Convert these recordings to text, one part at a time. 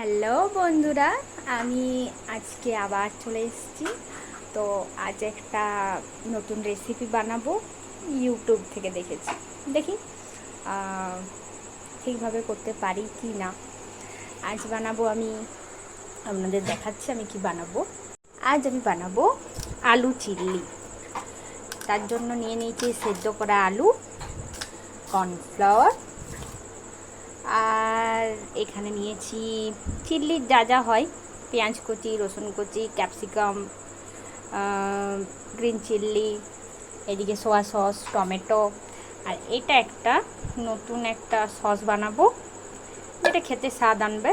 Hello বন্ধুরা, আমি আজকে আবার চলে এসেছি। তো আজ একটা নতুন রেসিপি বানাবো ইউটিউব থেকে দেখেছি। দেখি ঠিকভাবে করতে পারি কি না। আজ বানাবো আমি, আপনাদের দেখাচ্ছি আমি কি বানাবো। আজ আমি বানাবো আলু চিল্লি। তার জন্য নিয়ে নিয়েছি সেদ্ধ করা আলু কর্নফ্লাওয়ার আর এখানে নিয়েছি চিল্লির যা যা হয়। পেঁয়াজ কুচি, রসুন কুচি, ক্যাপসিকাম গ্রিন চিল্লি এদিকে সোয়া সস, টমেটো। আর এটা একটা, নতুন একটা সস বানাবো। যেটা খেতে স্বাদ আনবে।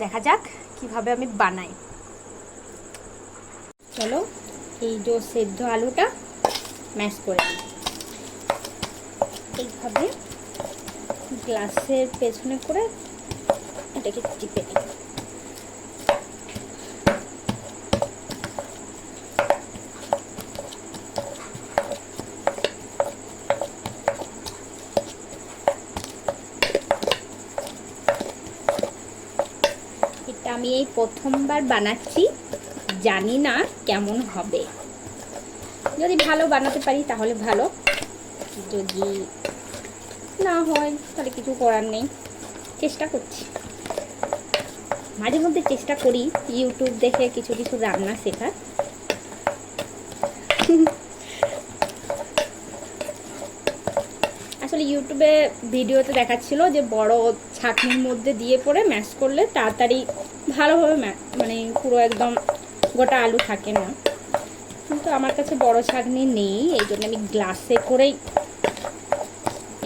দেখা যাক কীভাবে আমি বানাই। চলো, এই যে সেদ্ধ আলুটা ম্যাশ করে এইভাবে গ্লাসের পেছনে করে এটাকে টিপে নিই এটা আমি এই প্রথমবার বানাচ্ছি, জানি না কেমন হবে। যদি ভালো বানাতে পারি তাহলে ভালো। যদি না হয়, তাহলে কিছু করার নেই। চেষ্টা করছি। মাঝে মধ্যে চেষ্টা করি ইউটিউব দেখে কিছু কিছু রান্না শেখার। আসলে ইউটিউবে ভিডিওতে দেখাচ্ছিল যে বড় ছাঁকনির মধ্যে দিয়ে পরে ম্যাশ করলে তাড়াতাড়ি ভালোভাবে মানে পুরো একদম গোটা আলু থাকে না। কিন্তু আমার কাছে বড় ছাঁকনি নেই, এই জন্য আমি গ্লাসে করেই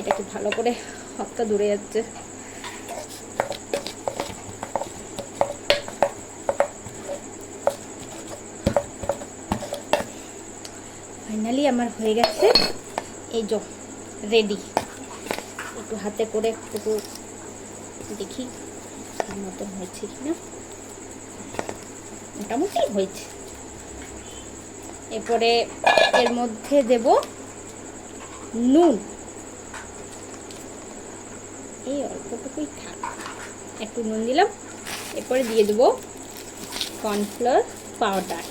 এটাকে ভালো করে হাতটা দূরে যাচ্ছে। ফাইনালি আমার হয়ে গেছে। এই যো রেডি একটু হাতে করে একটু দেখি মতন হয়েছে কিনা। মোটামুটি হয়েছে। এরপরে এর মধ্যে দেব নুন। এই অল্পটুকুই থাক। একটু নুন দিলাম। এরপরে দিয়ে দেবো কর্নফ্লোর পাউডার।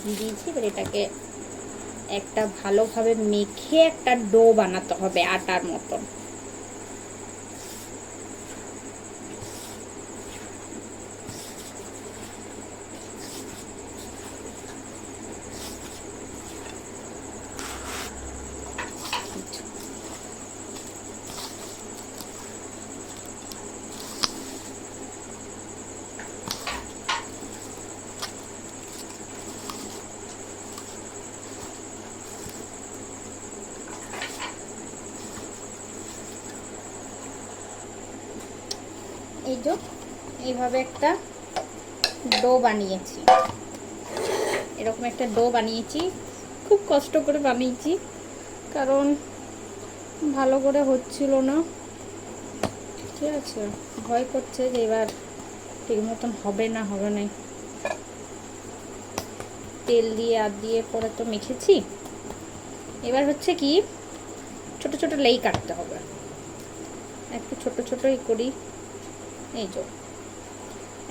দিয়ে দিয়েছি। এবার এটাকে একটা ভালোভাবে মেখে একটা ডো বানাতে হবে আটার মতন। এই যে, এইভাবে একটা ডো বানিয়েছি। এরকম একটা ডো বানিয়েছি। খুব কষ্ট করে বানিয়েছি, কারণ ভালো করে হচ্ছিল না। ঠিক আছে, ভয় করছে যে এবার ঠিক মতন হবে না হবে না। তেল দিয়ে, আর দিয়ে পরে তো মেখেছি। এবার হচ্ছে কি, ছোট ছোট লেই কাটতে হবে। একটু ছোট ছোটই করি। এই যে,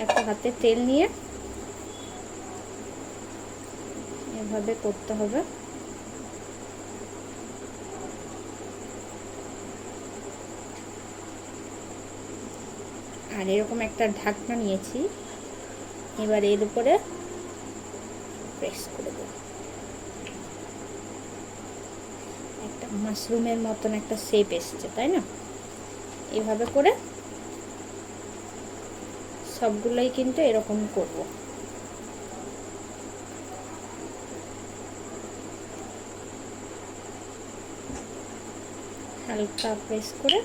একটা হাতে তেল নিয়ে এভাবে করতে হবে। আর এরকম একটা ঢাকনা নিয়েছি, এবার এর উপরে প্রেস করে দেব। একটা মাশরুমের মতন একটা শেপ এসছে, তাই না? এভাবে করে সবগুলোই কিন্তু এরকম করব। হালকা প্রেস করে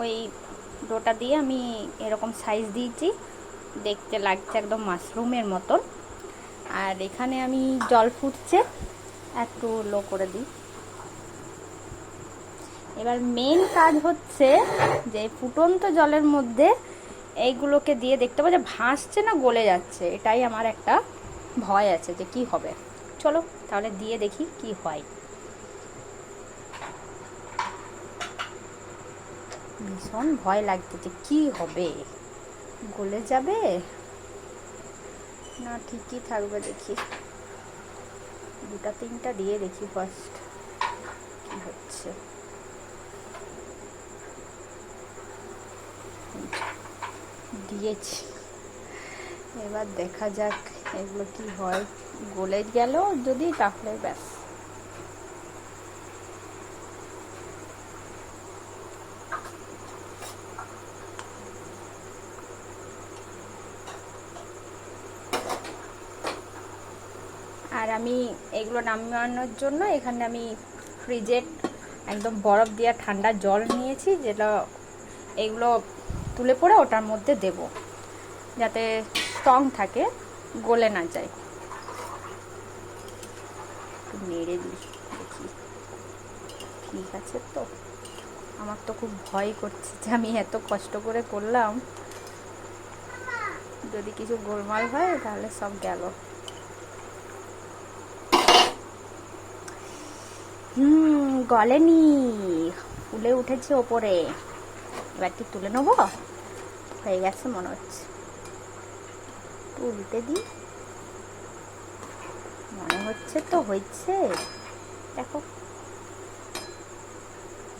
ওই ডোটা দিয়ে আমি এরকম সাইজ দিয়েছি। দেখতে লাগছে একদম মাশরুমের মতন। আর এখানে আমি জল ফুটছে, একটু লো করে দিই। এবার মেন কাজ হচ্ছে যে ফুটন্ত জলের মধ্যে এইগুলোকে দিয়ে দেখতে পাবো যে ভাসছে না গলে যাচ্ছে। এটাই আমার একটা ভয় আছে যে কি হবে। চলো তাহলে দিয়ে দেখি কি হয়। ভীষণ ভয় লাগছে যে কি হবে? গলে যাবে? না, ঠিকই থাকবে, দেখি। দুটা, তিনটা দিয়ে দেখি ফার্স্ট কি হচ্ছে। দিয়েছি। এবার দেখা যাক এগুলো কি হয়। গলে গেল যদি, তাহলে ব্যাস। আমি এগুলো নামানোর জন্য এখানে আমি ফ্রিজের একদম বরফ দেওয়া ঠান্ডা জল নিয়েছি, যেটা এগুলো তুলে পরে ওটার মধ্যে দেব, যাতে স্ট্রং থাকে, গলে না যায়। নেড়ে দিই, দেখি। ঠিক আছে তো? আমার তো খুব ভয় করছে যে আমি এত কষ্ট করে করলাম। যদি কিছু গোলমাল হয়, তাহলে সব গেল। হুম, গলেনি। ফুলে উঠেছে ওপরে। এবার কি তুলে নেব? হয়ে গেছে মনে হচ্ছে। উল্টে দিই। মনে হচ্ছে তো হয়েছে। দেখো।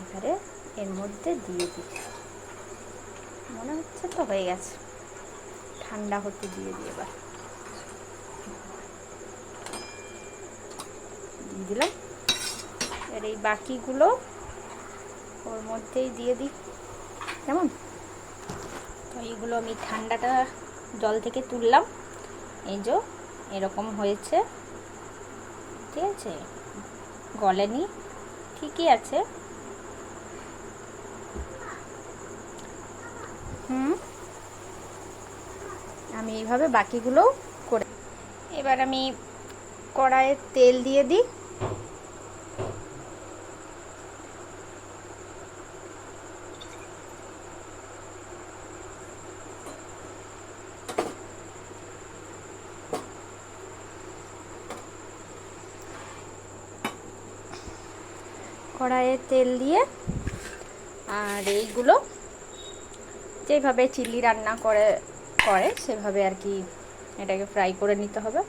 এবারে এর মধ্যে দিয়ে দিই। মনে হচ্ছে তো হয়ে গেছে। ঠান্ডা হতে দিয়ে দিই এবার। দিয়ে দিলাম। এর এই বাকিগুলো ওর মধ্যেই দিয়ে দিই। কেমন? তো এইগুলো আমি ঠান্ডাটা জল থেকে তুললাম। এই যে এরকম হয়েছে। ঠিক আছে? গলেনি? ঠিকই আছে। হুম। আমি এইভাবে বাকিগুলো করে এবার আমি কড়াইয়ে তেল দিয়ে দিই। কড়াইয়ে তেল দিয়ে আর এইগুলো যেভাবে চিলি রান্না করে করে সেভাবে আর কি এটাকে ফ্রাই করে নিতে হবে।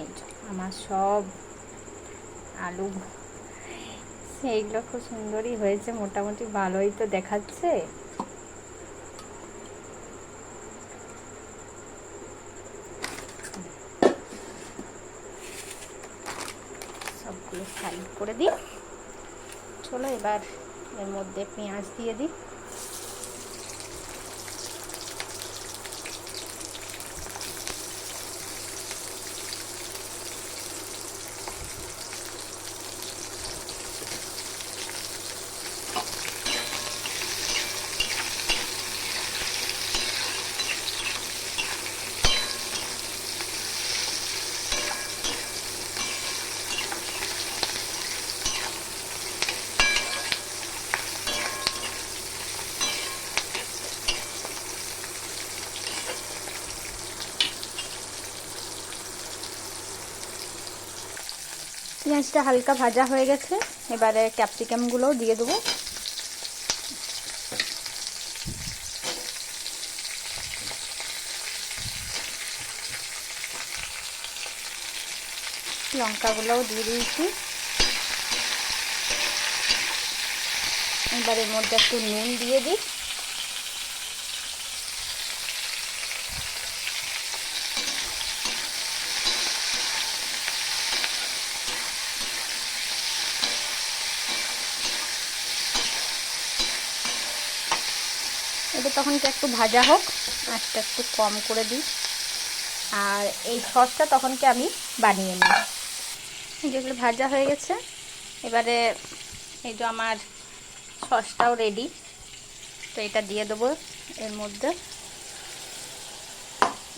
এই আমার সব আলু, সেইগুলো খুব সুন্দরই হয়েছে, মোটামুটি ভালোই তো দেখাচ্ছে। করে দিই। চলো এবার এর মধ্যে পেঁয়াজ দিয়ে দিই। পেঁয়াজটা হালকা ভাজা হয়ে গেছে, এবারে ক্যাপসিকামগুলোও দিয়ে দেবো। লঙ্কাগুলোও দিয়ে দিয়েছি। এবার এর মধ্যে একটু নুন দিয়ে দিই। তখন কি একটু ভাজা হোক, আঁচটা একটু কম করে দিই। আর এই সসটা তখনকে আমি বানিয়ে নিই যেগুলো ভাজা হয়ে গেছে, এবারে এই যে আমার সসটাও রেডি তো এটা দিয়ে দেবো এর মধ্যে।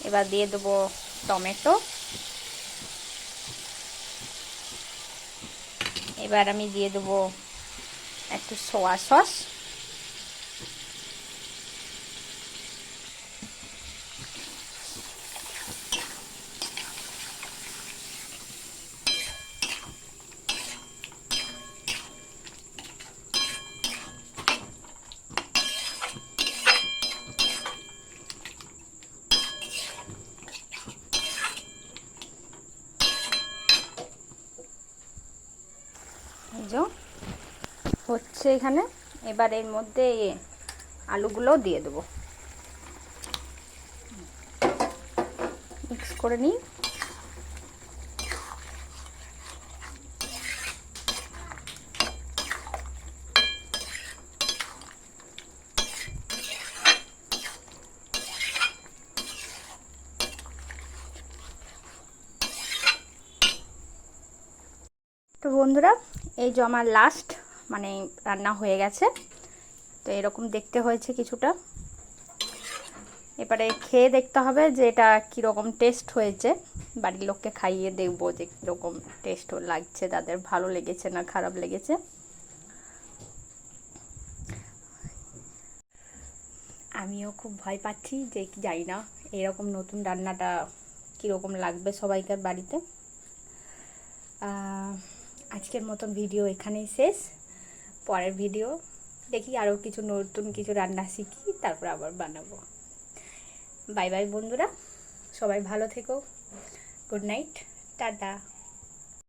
এবার দিয়ে দেবো টমেটো। এবার আমি দিয়ে দেবো একটু সোয়া সস এই যে হচ্ছে এখানে। এবার এর মধ্যে আলুগুলো দিয়ে দেবো। মিক্স করে নিই। তো বন্ধুরা, এই যে আমার লাস্ট মানে রান্না হয়ে গেছে। তো এরকম দেখতে হয়েছে কিছুটা। এবারে খেয়ে দেখতে হবে যে এটা কীরকম টেস্ট হয়েছে। বাড়ির লোককে খাইয়ে দেখব যে কীরকম টেস্ট লাগছে, তাদের ভালো লেগেছে না খারাপ লেগেছে। আমিও খুব ভয় পাচ্ছি যে যাই না এরকম নতুন রান্নাটা কীরকম লাগবে সবাইকার বাড়িতে। আজকের মতন ভিডিও এখানেই শেষ। পরের ভিডিও দেখি আরও কিছু নতুন কিছু রান্না শিখি, তারপর আবার বানাবো। বাই বাই বন্ধুরা, সবাই ভালো থেকো। Good night tata.